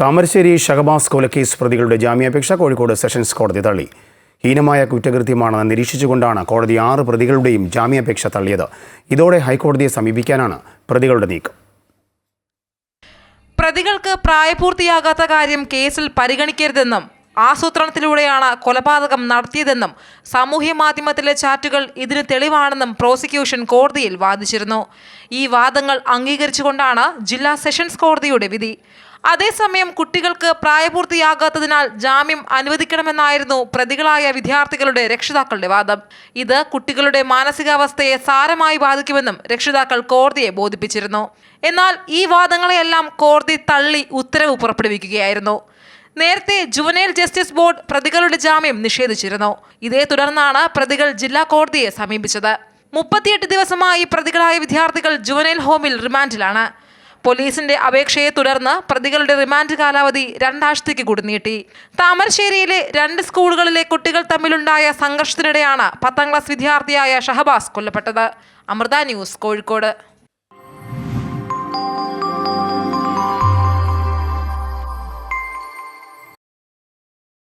താമരശ്ശേരി ഷഹബാസ് കൊലക്കേസ് പ്രതികളുടെ ജാമ്യാപേക്ഷ കോഴിക്കോട് സെഷൻസ് കോടതി തള്ളി. ഹീനമായ കുറ്റകൃത്യമാണെന്ന് നിരീക്ഷിച്ചുകൊണ്ടാണ് കോടതി ആറ് പ്രതികളുടെയും ജാമ്യാപേക്ഷ തള്ളിയത്. ഇതോടെ ഹൈക്കോടതിയെ സമീപിക്കാനാണ് പ്രതികളുടെ നീക്കം. പ്രതികൾക്ക് പ്രായപൂർത്തിയാകാത്ത കാര്യം കേസിൽ പരിഗണിക്കരുതെന്നും ആസൂത്രണത്തിലൂടെയാണ് കൊലപാതകം നടത്തിയതെന്നും സാമൂഹ്യ മാധ്യമത്തിലെ ചാറ്റുകൾ ഇതിന് തെളിവാണെന്നും പ്രോസിക്യൂഷൻ കോടതിയിൽ വാദിച്ചിരുന്നു. ഈ വാദങ്ങൾ അംഗീകരിച്ചുകൊണ്ടാണ് ജില്ലാ സെഷൻസ് കോടതിയുടെ വിധി. അതേസമയം കുട്ടികൾക്ക് പ്രായപൂർത്തിയാകാത്തതിനാൽ ജാമ്യം അനുവദിക്കണമെന്നായിരുന്നു പ്രതികളായ വിദ്യാർത്ഥികളുടെ രക്ഷിതാക്കളുടെ വാദം. ഇത് കുട്ടികളുടെ മാനസികാവസ്ഥയെ സാരമായി ബാധിക്കുമെന്നും രക്ഷിതാക്കൾ കോടതിയെ ബോധിപ്പിച്ചിരുന്നു. എന്നാൽ ഈ വാദങ്ങളെയെല്ലാം കോടതി തള്ളി ഉത്തരവ് പുറപ്പെടുവിക്കുകയായിരുന്നു. നേരത്തെ ജുവനൈൽ ജസ്റ്റിസ് ബോർഡ് പ്രതികളുടെ ജാമ്യം നിഷേധിച്ചിരുന്നു. ഇതേ തുടർന്നാണ് പ്രതികൾ ജില്ലാ കോടതിയെ സമീപിച്ചത്. മുപ്പത്തിയെട്ട് ദിവസമായി പ്രതികളായ വിദ്യാർത്ഥികൾ ജുവനൈൽ ഹോമിൽ റിമാൻഡിലാണ്. പോലീസിന്റെ അപേക്ഷയെ തുടർന്ന് പ്രതികളുടെ റിമാൻഡ് കാലാവധി രണ്ടാഴ്ചത്തേക്ക് കൂടി നീട്ടി. താമരശ്ശേരിയിലെ രണ്ട് സ്കൂളുകളിലെ കുട്ടികൾ തമ്മിലുണ്ടായ സംഘർഷത്തിനിടെയാണ് പത്താം ക്ലാസ് വിദ്യാർത്ഥിയായ ഷഹബാസ് കൊല്ലപ്പെട്ടത്. അമൃത ന്യൂസ് കോഴിക്കോട്.